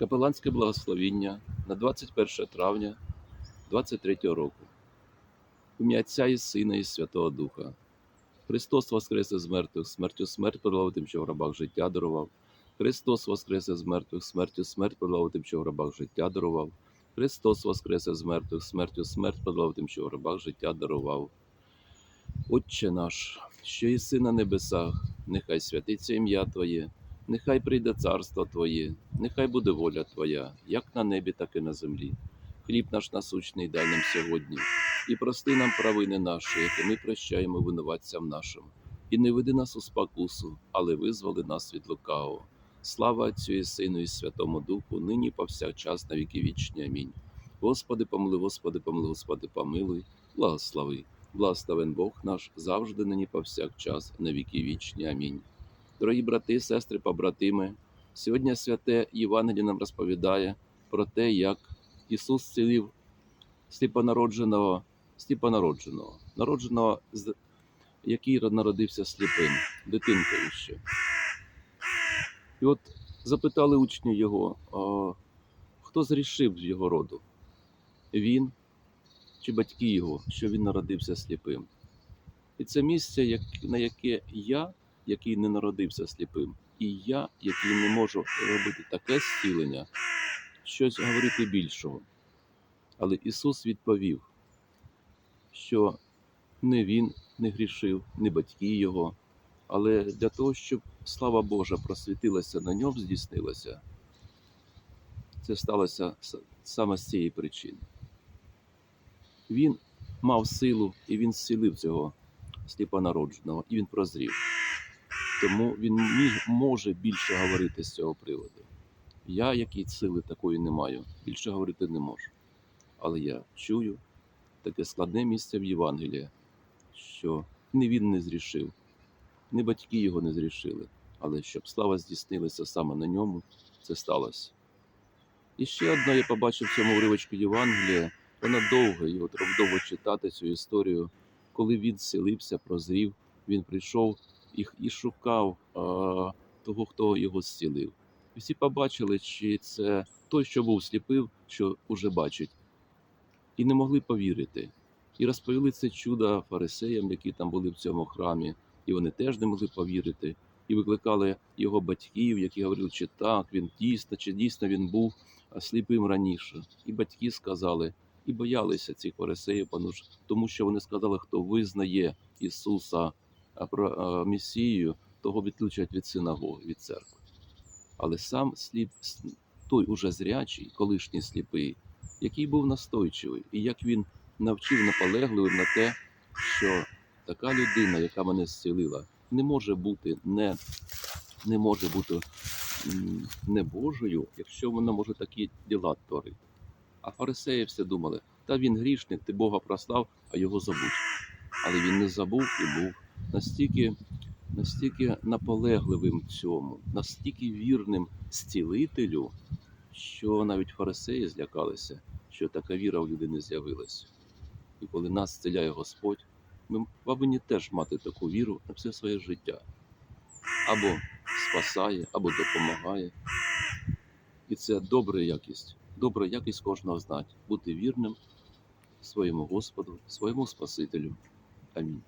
Капеланське благословіння на 21 травня 23 року. Ім'я Отця і Сина і Святого Духа. Христос воскресе з мертвих, смертю смерть подолав тим, що в гробах життя дарував. Христос воскресе з мертвих, смертю смерть подолав тим, що в гробах життя дарував. Христос воскресе з мертвих, смертю смерть подолав тим, що в гробах життя дарував. Отче наш, що єси на небесах, нехай святиться ім'я Твоє, нехай прийде царство Твоє, нехай буде воля Твоя, як на небі, так і на землі. Хліб наш насущний дай нам сьогодні, і прости нам провини наші, які ми прощаємо винуватцям нашим. І не веди нас у спокусу, але визволи нас від лукавого. Слава Отцю і Сину і Святому Духу, нині повсякчас на віки вічні. Амінь. Господи, помилуй, Господи, помилуй, Господи, помилуй, благослови. Благословен Бог наш завжди нині повсякчас на віки вічні. Амінь. Дорогі брати, сестри, побратими, сьогодні святе Євангеліє нам розповідає про те, як Ісус зцілив сліпонародженого, сліпонародженого, народженого, який народився сліпим, дитинкою ще. І от запитали учні його, а, хто зрішив з його роду? Він чи батьки його, що він народився сліпим? І це місце, на яке я, який не народився сліпим, і я, який не можу робити таке зцілення, щось говорити більшого. Але Ісус відповів, що не Він не грішив, не батьки Його, але для того, щоб слава Божа просвітилася на ньому, здійснилася, це сталося саме з цієї причини. Він мав силу і він зцілив цього сліпонародженого, і він прозрів. Тому він може більше говорити з цього приводу. Я, який сили такої не маю, більше говорити не можу. Але я чую таке складне місце в Євангелії, що не він не зрішив, не батьки його не зрішили, але щоб слава здійснилася саме на ньому, це сталося. І ще одна я побачив в цьому уривочку Євангелія, вона довга, його треба довго читати цю історію. Коли він зцілився, прозрів, він прийшов і, і шукав а, того, хто його зцілив. І всі побачили, чи це той, що був сліпив, що уже бачить, і не могли повірити. І розповіли це чудо фарисеям, які там були в цьому храмі, і вони теж не могли повірити. І викликали його батьків, які говорили, чи так, він дійсно, чи дійсно він був сліпим раніше. І батьки сказали, і боялися цих фарисеїв, тому що вони сказали, хто визнає Ісуса про а, Месію, того відключать від синагоги, від церкви. Але сам сліп, той уже зрячий, колишній сліпий, який був настойчивий, і як він навчив наполегливим на те, що така людина, яка мене зцілила, не може бути не, не може бути не Божою, якщо вона може такі діла творити. А фарисеї все думали, та він грішник, ти Бога прослав, а його забудь. Але він не забув і був настільки, настільки наполегливим в цьому, настільки вірним зцілителю, що навіть фарисеї злякалися, що така віра у людини з'явилася. І коли нас зціляє Господь, ми повинні теж мати таку віру на все своє життя. Або спасає, або допомагає. І це добра якість, добра якість кожного знати, бути вірним своєму Господу, своєму Спасителю. Амінь.